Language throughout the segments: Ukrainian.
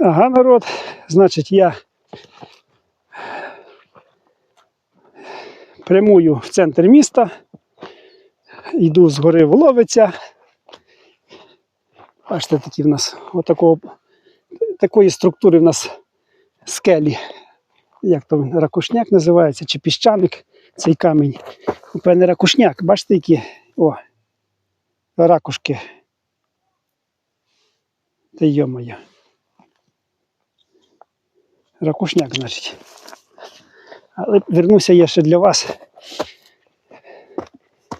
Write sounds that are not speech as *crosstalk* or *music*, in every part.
Ага, народ. Значить, я прямую в центр міста. Йду з гори Воловиця. Бачите, такі в нас отакого, такої структури в нас скелі. Як то ракушняк називається, чи піщаник цей камінь. Певне ракушняк. Бачите, які о, ракушки. Та йо-моє. Ракушняк, значить. Але вернуся я ще для вас.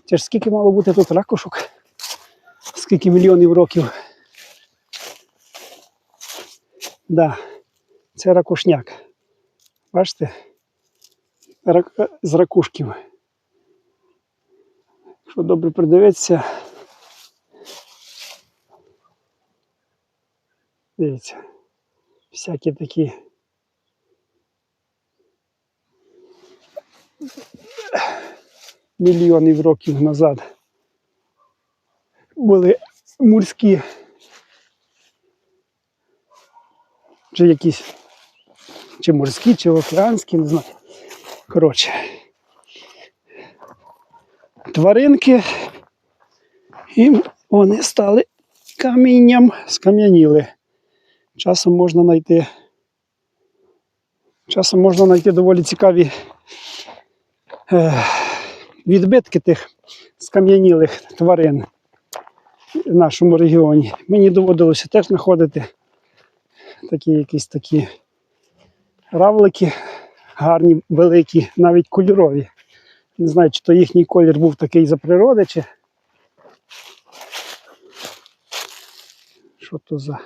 Це ж скільки мало бути тут ракушок? Скільки мільйонів років? Да, це ракушняк. Бачите? Рак... е, З ракушків. Якщо добре придивитися. Дивіться. Всякі такі. Мільйонів років назад були морські чи якісь чи морські, чи океанські, не знаю. Коротше. Тваринки, і вони стали камінням, скам'яніли. Часом можна знайти. Часом можна знайти доволі цікаві е, відбитки тих скам'янілих тварин в нашому регіоні. Мені доводилося теж знаходити такі якісь такі равлики, гарні, великі, навіть кольорові. Не знаю, чи то їхній колір був такий за природи, чи що то за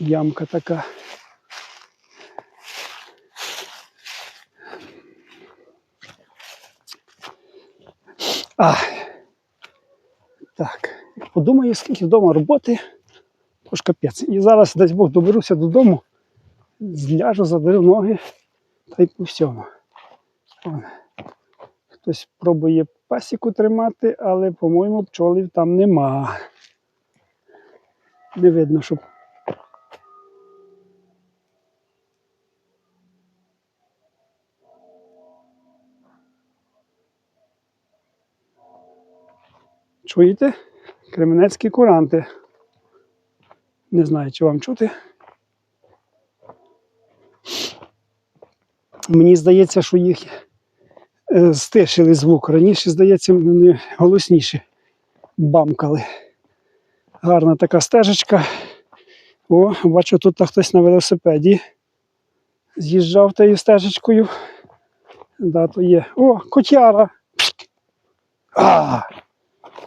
ямка така. А, так, подумаю, скільки вдома роботи, то ж капець. І зараз десь Бог доберуся додому, зляжу, задеру ноги та й по всьому. Вон. Хтось пробує пасіку тримати, але, по-моєму, пчолів там нема. Не видно, щоб. Чуєте? Кременецькі куранти. Не знаю, чи вам чути. Мені здається, що їх е, стишили звук. Раніше, здається, вони голосніше бамкали. Гарна така стежечка. О, бачу, тут хтось на велосипеді з'їжджав тією стежечкою. Да, то є. О, котяра. А,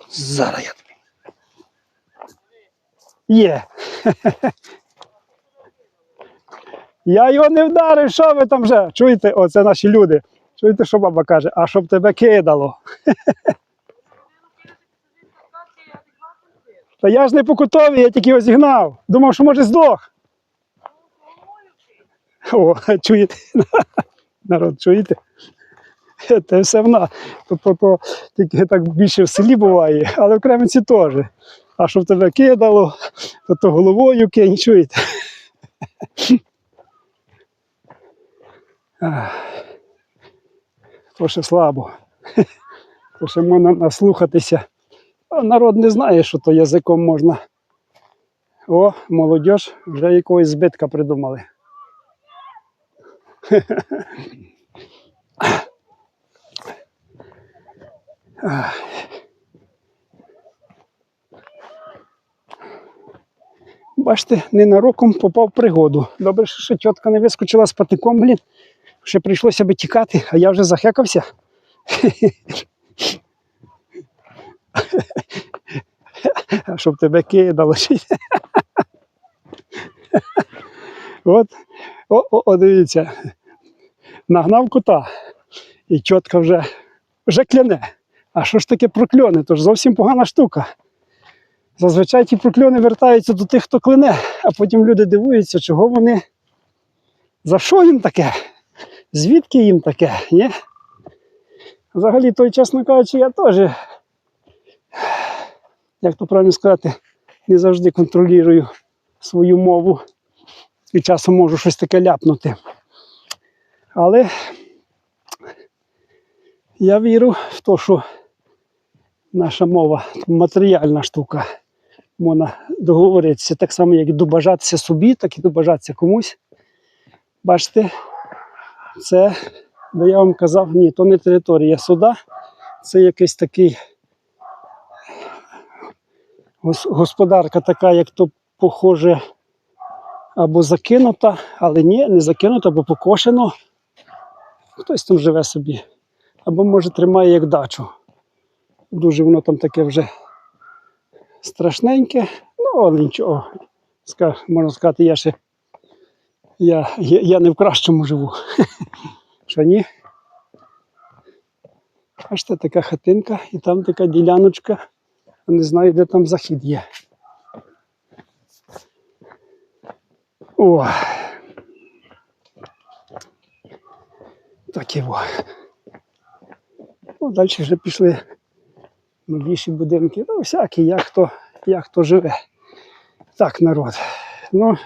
зараз я тобі. Є. Я його не вдарив, що ви там вже? Чуєте, оце наші люди. Чуєте, що баба каже, а щоб тебе кидало. Та я ж не покутовий, я тільки його зігнав. Думав, що може здох. О, чуєте? *laughs* Народ, чуєте? *laughs* Це все вона. То, то, то, тільки так більше в селі буває, але в Кременці теж. А щоб тебе кидало, то, то головою кинь, чуєте? *laughs* То ще слабо. *laughs* То ще можна наслухатися. А народ не знає, що то язиком можна. О, молодь, вже якогось збитка придумали. Бачите, ненароком попав в пригоду. Добре, що тітка не вискочила з патиком, блін. Ще прийшлося би тікати, а я вже захекався. *laughs* Щоб тебе кидало. *laughs* От, о, о, о, дивіться. Нагнав кота. І тітка вже, вже кляне. А що ж таке прокльони? То ж зовсім погана штука. Зазвичай ті прокльони вертаються до тих, хто клине, а потім люди дивуються, чого вони. За що їм таке? Звідки їм таке? Ні? Взагалі, то, чесно кажучи, я теж, як то правильно сказати, не завжди контролюю свою мову. і часом можу щось таке ляпнути. Але я вірю в те, що наша мова матеріальна штука. Можна договоритися так само, як добажатися собі, так і добажатися комусь. Бачите, це, де я вам казав, ні, то не територія суда, це якийсь такий господарка така, як то похоже, або закинута, але ні, не закинута, або покошено. Хтось там живе собі. Або може тримає як дачу. Дуже воно там таке вже страшненьке, ну але нічого. Можна сказати, я ще я, я, я не в кращому живу. *laughs* Що ні? Бачите, така хатинка і там така діляночка. Не знаю, де там захід є. О. Так його. Далі вже пішли новіші будинки. Ну, всякі, як хто, як хто живе. Так, народ. Ну,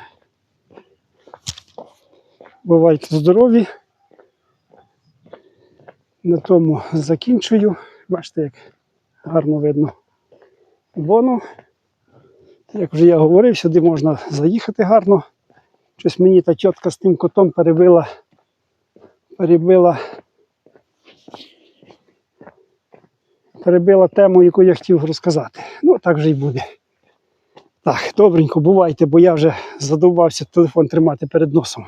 бувайте здорові. На тому закінчую. Бачите, як гарно видно бону. Як вже я говорив, сюди можна заїхати гарно. Щось мені та тітка з тим котом перебила, перебила, перебила тему, яку я хотів розказати. Ну, так вже й буде. Так, добренько, бувайте, бо я вже задовбався телефон тримати перед носом.